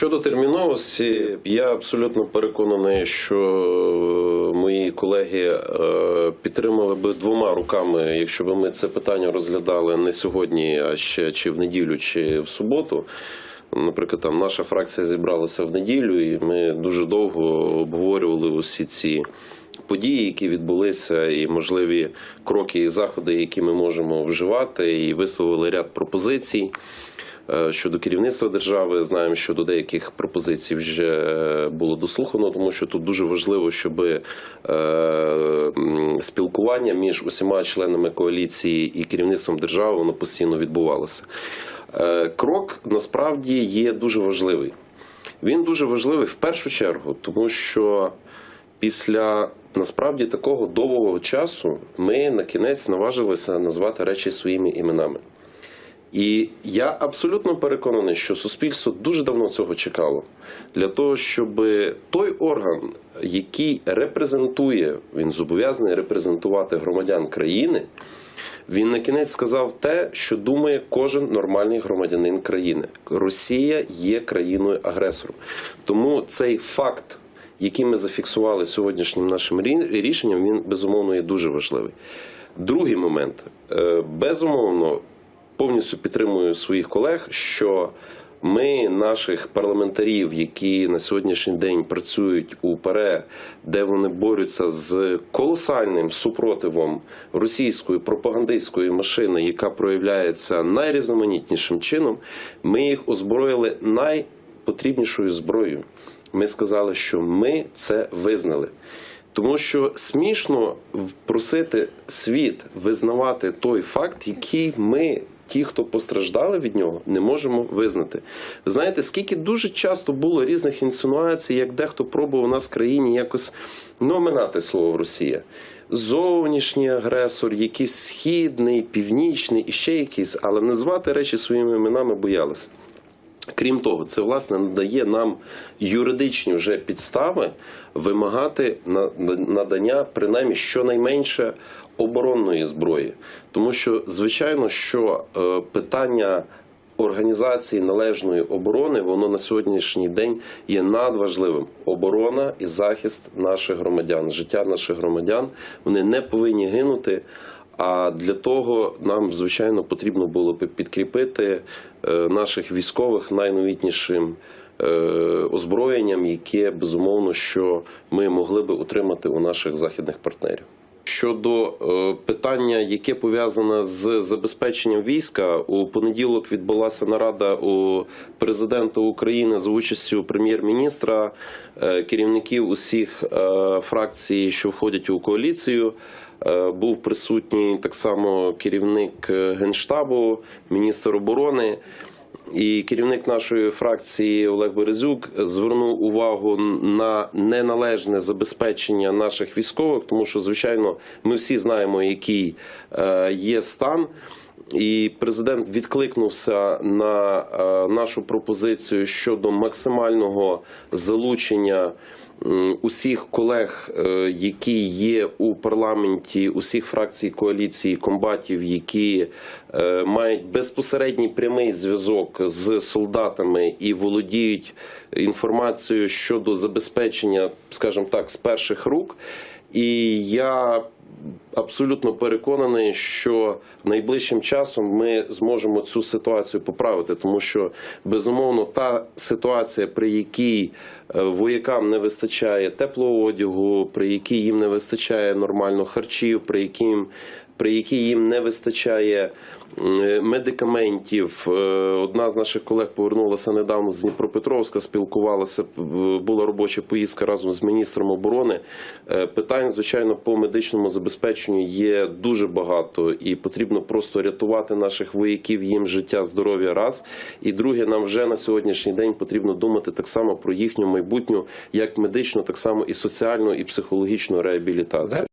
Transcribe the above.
Щодо терміновості, я абсолютно переконаний, що мої колеги е, підтримали би двома руками, якщо б ми це питання розглядали не сьогодні, а ще чи в неділю, чи в суботу. Наприклад, там наша фракція зібралася в неділю, і ми дуже довго обговорювали усі ці події, які відбулися, і можливі кроки і заходи, які ми можемо вживати, і висловили ряд пропозицій. Е, Щодо керівництва держави, знаємо, що до деяких пропозицій вже е, було дослухано, тому що тут дуже важливо, щоб е, спілкування між усіма членами коаліції і керівництвом держави воно постійно відбувалося. Крок насправді є дуже важливий. Він дуже важливий в першу чергу, тому що після насправді такого довгого часу ми на кінець наважилися назвати речі своїми іменами. І я абсолютно переконаний, що суспільство дуже давно цього чекало для того, щоб той орган, який репрезентує, він зобов'язаний репрезентувати громадян країни. Він на кінець сказав те, що думає кожен нормальний громадянин країни. Росія є країною агресором. Тому цей факт, який ми зафіксували сьогоднішнім нашим рішенням, він безумовно є дуже важливий. Другий момент Е, безумовно повністю підтримую своїх колег, що ми, наших парламентарів, які на сьогоднішній день працюють у ПАРЕ, де вони борються з колосальним супротивом російської пропагандистської машини, яка проявляється найрізноманітнішим чином, ми їх озброїли найпотрібнішою зброєю. Ми сказали, що ми це визнали. Тому що смішно просити світ визнавати той факт, який ми, ті, хто постраждали від нього, не можемо визнати. Ви знаєте, скільки дуже часто було різних інсинуацій, як дехто пробував у нас в країні якось ну, оминати слово Росія. Зовнішній агресор, якийсь східний, північний і ще якийсь, але назвати речі своїми іменами боялися. Крім того, це власне надає нам юридичні вже підстави вимагати на- на- надання принаймні щонайменше оборонної зброї, тому що звичайно, що е, питання організації належної оборони воно на сьогоднішній день є надважливим. Оборона і захист наших громадян, життя наших громадян вони не повинні гинути. А для того нам звичайно потрібно було підкріпити е, наших військових найновітнішим е, озброєнням, яке безумовно що ми могли би отримати у наших західних партнерів. Щодо е, питання, яке пов'язане з забезпеченням війська, у понеділок відбулася нарада у президента України за участю прем'єр-міністра, е, керівників усіх е, фракцій, що входять у коаліцію. Був присутній так само керівник генштабу, міністр оборони. І керівник нашої фракції Олег Березюк звернув увагу на неналежне забезпечення наших військових, тому що, звичайно, ми всі знаємо, який е, є стан. І президент відкликнувся на е, нашу пропозицію щодо максимального залучення усіх колег, е, які є у парламенті, усіх фракцій коаліції комбатів, які е, мають безпосередній прямий зв'язок з солдатами і володіють інформацією щодо забезпечення, скажімо так, з перших рук. І я абсолютно переконаний, що найближчим часом ми зможемо цю ситуацію поправити, тому що безумовно та ситуація, при якій е, воякам не вистачає теплого одягу, при якій їм не вистачає нормально харчів, при яким при якій їм не вистачає медикаментів. Е, Одна з наших колег повернулася недавно з Дніпропетровська, спілкувалася. Була робоча поїздка разом з міністром оборони. Е, Питань, звичайно, по медичному забезпеченню є дуже багато, і потрібно просто рятувати наших вояків, їм життя, здоров'я. Раз і друге, нам вже на сьогоднішній день потрібно думати так само про їхню майбутню, як медичну, так само і соціальну і психологічну реабілітацію.